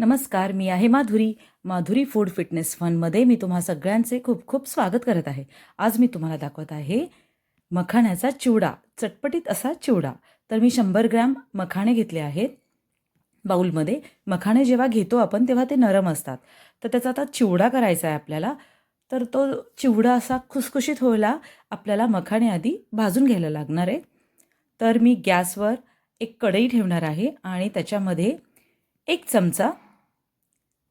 नमस्कार मी आहे माधुरी. माधुरी फूड फिटनेस फनमध्ये मी तुम्हा सगळ्यांचे खूप खूप स्वागत करत आहे. आज मी तुम्हाला दाखवत आहे मखाण्याचा चिवडा चटपटीत असा चिवडा. तर मी शंभर ग्रॅम मखाणे घेतले आहेत बाऊलमध्ये मखाणे जेव्हा घेतो आपण तेव्हा ते नरम असतात. तर त्याचा आता चिवडा करायचा आहे आपल्याला. तर तो चिवडा असा खुसखुशीत व्हायला आपल्याला मखाणे आधी भाजून घ्यायला लागणार आहे. तर मी गॅसवर एक कढई ठेवणार आहे आणि त्याच्यामध्ये एक चमचा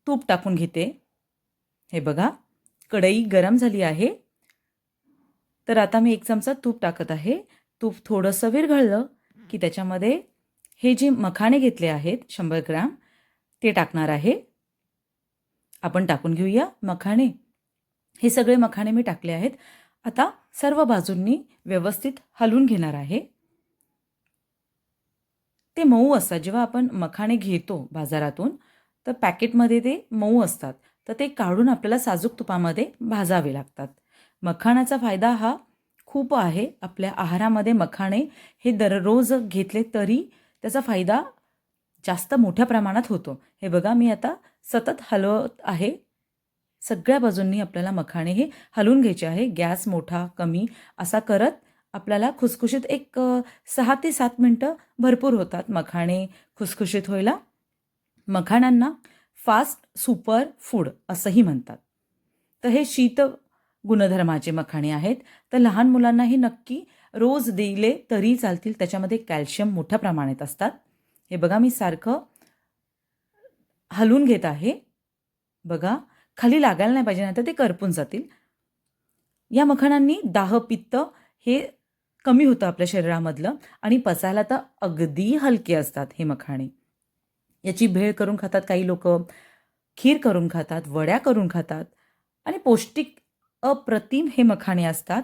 तूप टाकून घेते. हे बघा कढई गरम झाली आहे. तर आता मी एक चमचा तूप टाकत आहे. तूप थोडंसं विरघळलं की त्याच्यामध्ये हे जे मखाणे घेतले आहेत शंभर ग्रॅम ते टाकणार आहे. आपण टाकून घेऊया मखाणे. हे सगळे मखाणे मी टाकले आहेत. आता सर्व बाजूंनी व्यवस्थित हलवून घेणार आहे. ते मऊ असतात. जेव्हा आपण मखाणे घेतो बाजारातून तर पॅकेटमध्ये ते मऊ असतात. तर ते काढून आपल्याला साजूक तुपामध्ये भाजावे लागतात. मखाण्याचा फायदा हा खूप आहे. आपल्या आहारामध्ये मखाणे हे दररोज घेतले तरी त्याचा फायदा जास्त मोठ्या प्रमाणात होतो. हे बघा मी आता सतत हलवत आहे. सगळ्या बाजूंनी आपल्याला मखाणे हे हलवून घ्यायचे आहे. गॅस मोठा कमी असा करत आपल्याला खुसखुशीत एक सहा ते सात मिनटं भरपूर होतात मखाणे खुसखुशीत व्हायला. मखाण्यांना फास्ट सुपर फूड असंही म्हणतात. तर हे शीत गुणधर्माचे मखाणे आहेत. तर लहान मुलांनाही नक्की रोज दिले तरी चालतील. त्याच्यामध्ये कॅल्शियम मोठ्या प्रमाणात असतात. हे बघा मी सारखं हलवून घेत आहे. बघा खाली लागायला नाही पाहिजे नाहीतर ते करपून जातील. या मखाणांनी दाह पित्त हे कमी होतं आपल्या शरीरामधलं आणि पचायला तर अगदी हलके असतात हे मखाणे. याची भेळ करून खातात काही लोक खीर करून खातात वड्या करून खातात आणि पौष्टिक अप्रतिम हे मखाणे असतात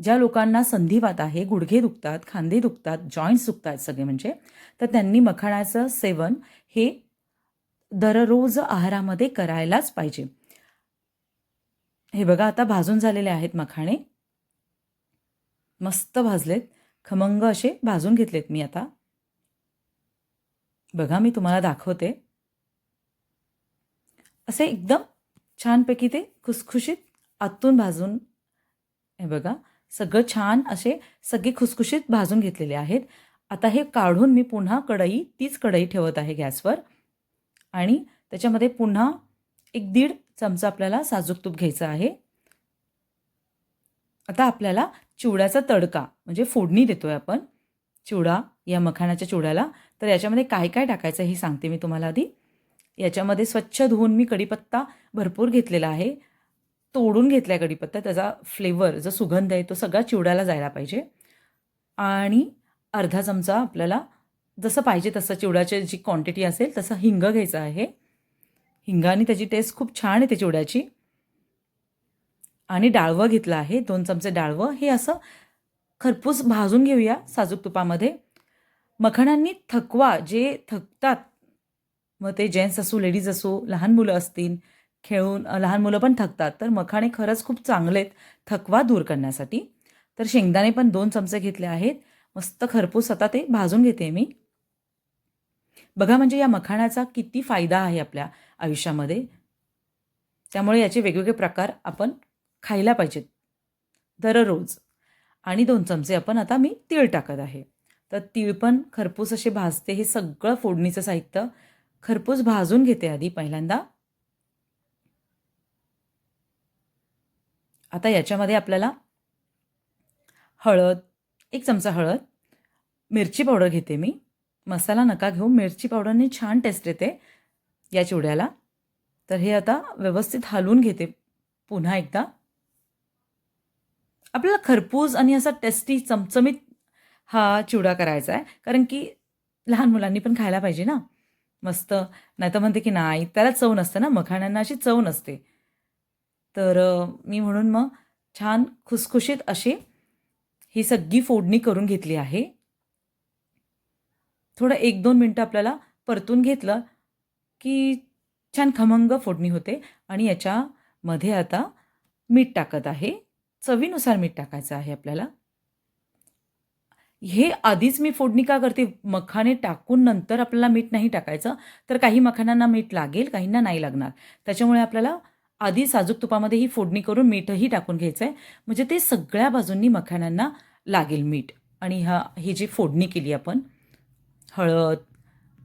ज्या लोकांना संधिवात आहे गुडघे दुखतात खांदे दुखतात जॉईंट्स दुखतात सगळे म्हणजे तर त्यांनी मखाण्याचं सेवन हे दररोज आहारामध्ये करायलाच पाहिजे. हे बघा आता भाजून झालेले आहेत मखाणे. मस्त भाजलेत. खमंग असे भाजून घेतलेत मी आता. बघा मी तुम्हाला दाखवते. असे एकदम छानपैकी ते खुसखुशीत आतून भाजून हे बघा सगळं छान असे सगळे खुसखुशीत भाजून घेतलेले आहेत. आता हे काढून मी पुन्हा कढई तीच कढई ठेवत आहे गॅसवर. आणि त्याच्यामध्ये पुन्हा एक दीड चमचा आपल्याला साजूक तूप घ्यायचं आहे. आता आपल्याला चिवड्याचा तडका म्हणजे फोडणी देतोय आपण चिवडा या मखाणाच्या चिवड्याला. तर याच्यामध्ये काय काय टाकायचं हे सांगते मी तुम्हाला आधी. याच्यामध्ये स्वच्छ धुवून मी कढीपत्ता भरपूर घेतलेला आहे. तोडून घेतला आहे कढीपत्ता त्याचा फ्लेवर जो सुगंध आहे तो सगळा चिवड्याला जायला पाहिजे. आणि अर्धा चमचा आपल्याला जसं पाहिजे तसं चिवड्याची जी क्वांटिटी असेल तसं हिंग घ्यायचं आहे. हिंगाने त्याची टेस्ट खूप छान येते चिवड्याची. आणि डाळवं घेतलं आहे दोन चमचे डाळवं. हे असं खरपूस भाजून घेऊया साजूक तुपामध्ये. मखाण्यांनी थकवा जे थकतात मग ते जेंट्स असो लेडीज असो लहान मुलं असतील खेळून लहान मुलं पण थकतात तर मखाणे खरंच खूप चांगले आहेत थकवा दूर करण्यासाठी. तर शेंगदाणे पण दोन चमचे घेतले आहेत. मस्त खरपूस आता ते भाजून घेते मी. बघा म्हणजे या मखाण्याचा किती फायदा आहे आपल्या आयुष्यामध्ये. त्यामुळे याचे वेगवेगळे प्रकार आपण खायला पाहिजेत. दररोज. आणि दोन चमचे आपण आता मी तीळ टाकत आहे. तर तीळ पण खरपूस असे भाजते. हे सगळं फोडणीचं साहित्य खरपूस भाजून घेते आधी पहिल्यांदा. आता याच्यामध्ये आपल्याला हळद एक चमचा हळद मिरची पावडर घेते मी. मसाला नका घेऊ मिरची पावडरने छान टेस्ट येते या चिवड्याला. तर हे आता व्यवस्थित हलवून घेते पुन्हा एकदा. आपल्याला खरपूस आणि असा टेस्टी चमचमीत हा चिवडा करायचा आहे. कारण की लहान मुलांनी पण खायला पाहिजे ना. मस्त. नाही तर म्हणते की नाही त्याला चव नसतं ना. मखाण्यांना अशी चव नसते. तर मी म्हणून मग छान खुसखुशीत अशी ही सगळी फोडणी करून घेतली आहे. थोडं एक दोन मिनटं आपल्याला परतून घेतलं की छान खमंग फोडणी होते. आणि याच्यामध्ये आता मीठ टाकत आहे. चवीनुसार मीठ टाकायचं आहे आपल्याला. हे आधीच मी फोडणी का करते? मखाने टाकून नंतर आपल्याला मीठ नाही टाकायचं तर काही मखानांना मीठ लागेल काहींना नाही लागणार. त्याच्यामुळे आपल्याला आधी साजूक तुपामध्ये ही फोडणी करून मीठही टाकून घ्यायचं आहे म्हणजे ते सगळ्या बाजूंनी मखाण्यांना लागेल मीठ. आणि हा ही जी फोडणी केली आपण हळद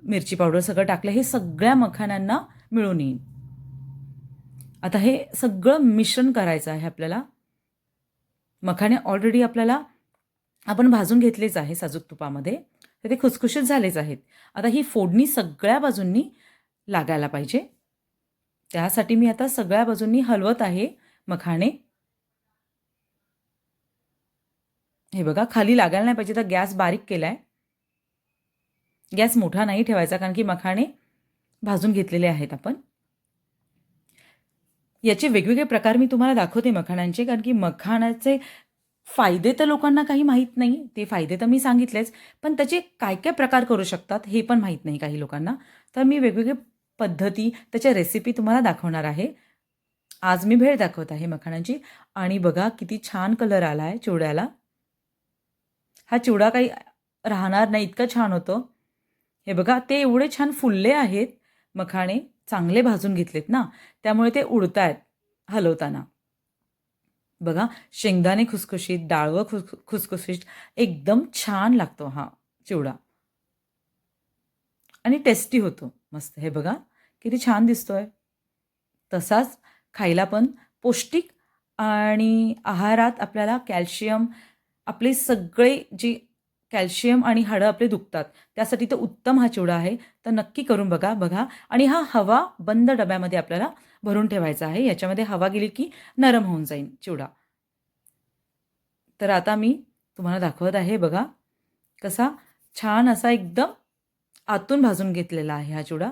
मिरची पावडर सगळं टाकलं हे सगळ्या मखाण्यांना मिळून येईल. आता हे सगळं मिश्रण करायचं आहे आपल्याला. मखाणे ऑलरेडी आपल्याला आपण भाजून घेतलेच आहे साजूक तुपामध्ये. तर ते खुसखुशीत झालेच आहेत. आता ही फोडणी सगळ्या बाजूंनी लागायला पाहिजे. त्यासाठी मी आता सगळ्या बाजूंनी हलवत आहे मखाणे. हे बघा खाली लागायला नाही पाहिजे तर गॅस बारीक केला आहे गॅस मोठा नाही ठेवायचा कारण की मखाणे भाजून घेतलेले आहेत आपण. याचे वेगवेगळे प्रकार मी तुम्हाला दाखवते मखाणांचे कारण की मखाणाचे फायदे तर लोकांना काही माहीत नाही ते फायदे तर मी सांगितलेच पण त्याचे काय काय प्रकार करू शकतात हे पण माहीत नाही काही लोकांना. तर मी वेगवेगळे पद्धती त्याच्या रेसिपी तुम्हाला दाखवणार आहे. आज मी भेळ दाखवत आहे मखाणांची. आणि बघा किती छान कलर आला आहे चिवड्याला. हा चिवडा काही राहणार नाही इतकं छान होतं. हे बघा ते एवढे छान फुलले आहेत. मखाणे चांगले भाजून घेतलेत ना त्यामुळे ते उडत आहेत हलवताना. बघा शेंगदाणे खुसखुशीत डाळवं खुस खुसखुशीत एकदम छान लागतो हा चिवडा. आणि टेस्टी होतो मस्त. हे बघा किती छान दिसतोय. तसाच खायला पण पौष्टिक आणि आहारात आपल्याला कॅल्शियम आपले सगळे जी कॅल्शियम आणि हाडं आपले दुखतात. त्यासाठी तर उत्तम हा चिवडा आहे. तर नक्की करून बघा बघा. आणि हा हवा बंद डब्यामध्ये आपल्याला भरून ठेवायचा आहे. याच्यामध्ये हवा गेली की नरम होऊन जाईल चिवडा. तर आता मी तुम्हाला दाखवत आहे बघा. कसा छान असा एकदम आतून भाजून घेतलेला आहे हा चिवडा.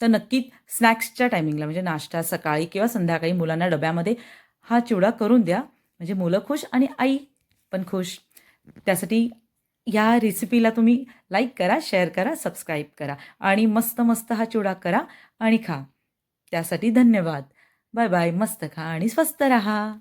तर नक्की स्नॅक्सच्या टायमिंगला म्हणजे नाश्ता सकाळी किंवा संध्याकाळी मुलांना डब्यामध्ये हा चिवडा करून द्या. म्हणजे मुलं खुश आणि आई पण खुश. त्यासाठी या रेसिपीला तुम्ही लाईक करा शेअर करा सबस्क्राईब करा आणि मस्त मस्त हा चिवडा करा आणि खा. त्यासाठी धन्यवाद. बाय बाय मस्त खा आणि स्वस्त रहा.